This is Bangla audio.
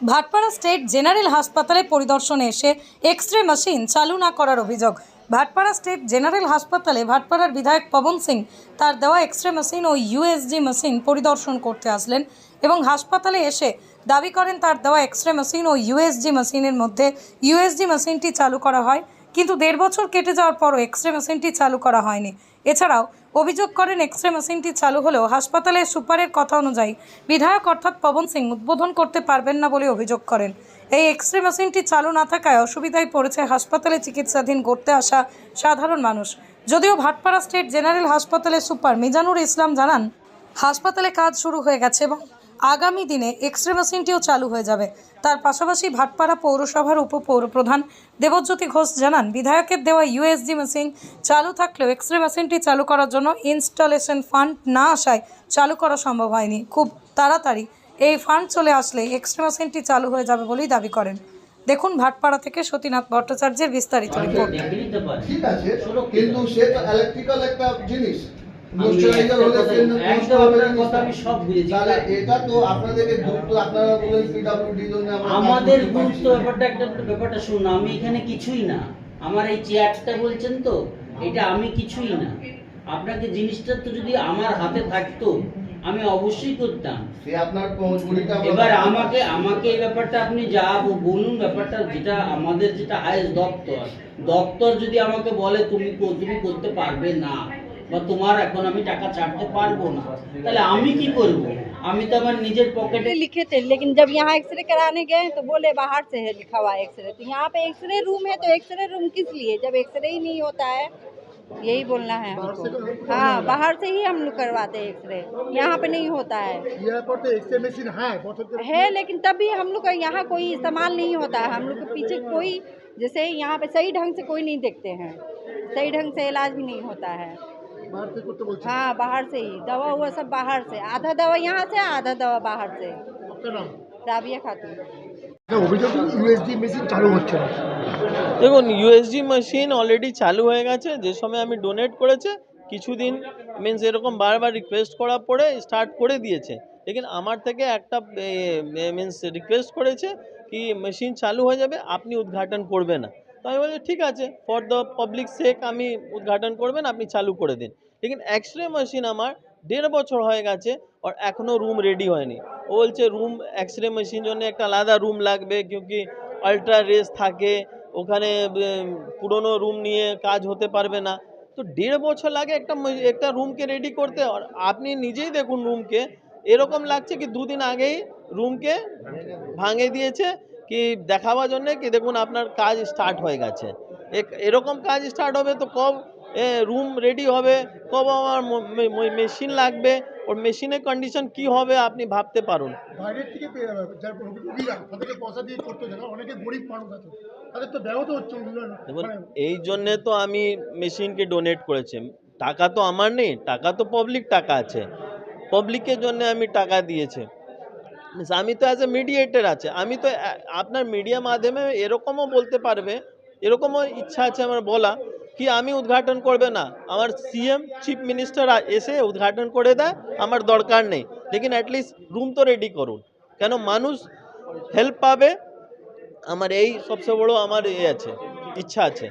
ভাটপাড়া স্টেট জেনারেল হাসপাতালে পরিদর্শনে এসে এক্স রে মেশিন চালু না করার অভিযোগ। ভাটপাড়া স্টেট জেনারেল হাসপাতালে ভাটপাড়ার বিধায়ক পবন সিং তার দেওয়া এক্স রে মেশিন ও ইউএসজি মেশিন পরিদর্শন করতে আসলেন এবং হাসপাতালে এসে দাবি করেন তার দেওয়া এক্স রে মেশিন ও ইউএসজি মেশিনের মধ্যে ইউএসজি মেশিনটি চালু করা হয়। কিন্তু দেড় বছর কেটে যাওয়ার পরও এক্স রে মেশিনটি চালু করা হয়নি। এছাড়াও অভিযোগ করেন এক্স রে মেশিনটি চালু হলেও হাসপাতালের সুপারের কথা অনুযায়ী বিধায়ক অর্থাৎ পবন সিং উদ্বোধন করতে পারবেন না বলে অভিযোগ করেন। এই এক্স রে মেশিনটি চালু না থাকায় অসুবিধায় পড়েছে হাসপাতালে চিকিৎসাধীন করতে আসা সাধারণ মানুষ। যদিও ভাটপাড়া স্টেট জেনারেল হাসপাতালের সুপার মিজানুর ইসলাম জানান, হাসপাতালে কাজ শুরু হয়ে গেছে এবং আগামী দিনে এক্স রে মেশিনটিও চালু হয়ে যাবে। তার পাশাপাশি ভাটপাড়া পৌরসভার উপপৌরপ্রধান দেবজ্যোতি ঘোষ জানান, বিধায়কের দেওয়া ইউএসজি মেশিন চালু থাকলেও এক্স রে মেশিনটি চালু করার জন্য ইনস্টলেশন ফান্ড না আসায় চালু করা সম্ভব হয়নি। খুব তাড়াতাড়ি এই ফান্ড চলে আসলে এক্স রে মেশিনটি চালু হয়ে যাবে বলেই দাবি করেন। দেখুন ভাটপাড়া থেকে সতীনাথ ভট্টাচার্যের বিস্তারিত রিপোর্ট। ঠিক আছে, কিন্তু সে তো ইলেকট্রিক্যাল একটা জিনিস। ময়শ্চারাইজার হলে কথা- আমি সব বুঝেছি। তাহলে এটা তো আপনাদেরকে গুরুত্ব আপনারা বলেন পিডব্লিউডি জন্য আমাদের গুরুত্ব ব্যাপারটা একটা ব্যাপারটা শুনুন আমি এখানে কিছুই না। আমার এই চেয়ারটা বলছেন তো এটা আমি কিছুই না। আপনাকে জিনিসটা তো যদি আমার হাতে থাকতো আমি অবশ্যই করতাম। সে আপনার এবার আমাকে আমাকে এই ব্যাপারটা আপনি যা বলুন ব্যাপারটা যেটা আমাদের যেটা হায়েস্ট দপ্তর দপ্তর যদি আমাকে বলে তুমি তুমি করতে পারবে না বা তোমার এখন আমি টাকা ছাড়তে পারবো না তাহলে আমি কি করব আমি তো আমার নিজের পকেটে लिखे थे लेकिन जब यहाँ एक्सरे कराने गए तो बोले बाहर से है लिखा हुआ एक्सरे तो यहाँ पे एक्सरे रूम है तो एक्सरे रूम किस लिए जब एक्सरे ही नहीं होता है यही बोलना है हमको हाँ बाहर से ही हम लोग करवाते हैं एक्सरे यहाँ पे नहीं होता है यहाँ पर तो एक्सरे मशीन है बहुत है लेकिन तब भी हम लोग का यहाँ कोई इस्तेमाल नहीं होता है हम लोग के पीछे कोई जैसे यहाँ पे सही ढंग से कोई नहीं देखते हैं सही ढंग से इलाज भी नहीं होता है हाँ बाहर से ही। दवा সব सब সে আধা आधा दवा यहाँ से आधा दवा बाहर রাবিয়া খাতুন দেখুন ইউএসডি মেশিন অলরেডি চালু হয়ে গেছে। যে সময় আমি ডোনেট করেছে কিছুদিন মিনস এরকম বারবার রিকোয়েস্ট করার পরে স্টার্ট করে দিয়েছে। লেকিন আমার থেকে একটা মিনস রিকোয়েস্ট করেছে কি মেশিন চালু হয়ে যাবে আপনি উদ্ঘাটন করবে না। তো আমি বলি ঠিক আছে ফর দ্য পাবলিক সেক আমি উদ্ঘাটন করবেন, আপনি চালু করে দিন। লেকিন এক্স রে মেশিন আমার দেড় বছর হয়ে গেছে আর এখনও রুম রেডি হয়নি। ও বলছে রুম এক্স রে মেশিন জন্য একটা আলাদা রুম লাগবে, কিউকি আল্ট্রা রেস থাকে, ওখানে পুরনো রুম নিয়ে কাজ হতে পারবে না। তো দেড় বছর লাগে একটা একটা রুমকে রেডি করতে। আর আপনি নিজেই দেখুন রুমকে এরকম লাগছে কি দুদিন আগেই রুমকে ভাঙে দিয়েছে। কি দেখাবার জন্যে কি দেখুন আপনার কাজ স্টার্ট হয়ে গেছে। এরকম কাজ স্টার্ট হবে তো কব রুম রেডি হবে কব আমার মেশিন লাগবে ওর মেশিনের কন্ডিশন কি হবে আপনি ভাবতে পারুন। বাইরের থেকে দেখুন মানে এই জন্যে তো আমি মেশিনকে ডোনেট করেছি। টাকা তো আমার নেই টাকা তো পাবলিক টাকা আছে। পাবলিকের জন্য আমি টাকা দিয়েছি। আমি তো অ্যাজ এ মিডিয়েটার আছে। আমি তো আপনার মিডিয়া মাধ্যমে এরকমও বলতে পারবে, এরকমও ইচ্ছা আছে আমার বলা কি আমি উদ্ঘাটন করবে না। আমার সিএম চিফ মিনিস্টার এসে উদ্ঘাটন করে দেয়, আমার দরকার নেই। লেকিন অ্যাটলিস্ট রুম তো রেডি করুন। কেন মানুষ হেল্প পাবে, আমার এই সবচেয়ে বড় আমার এ আছে, ইচ্ছা আছে।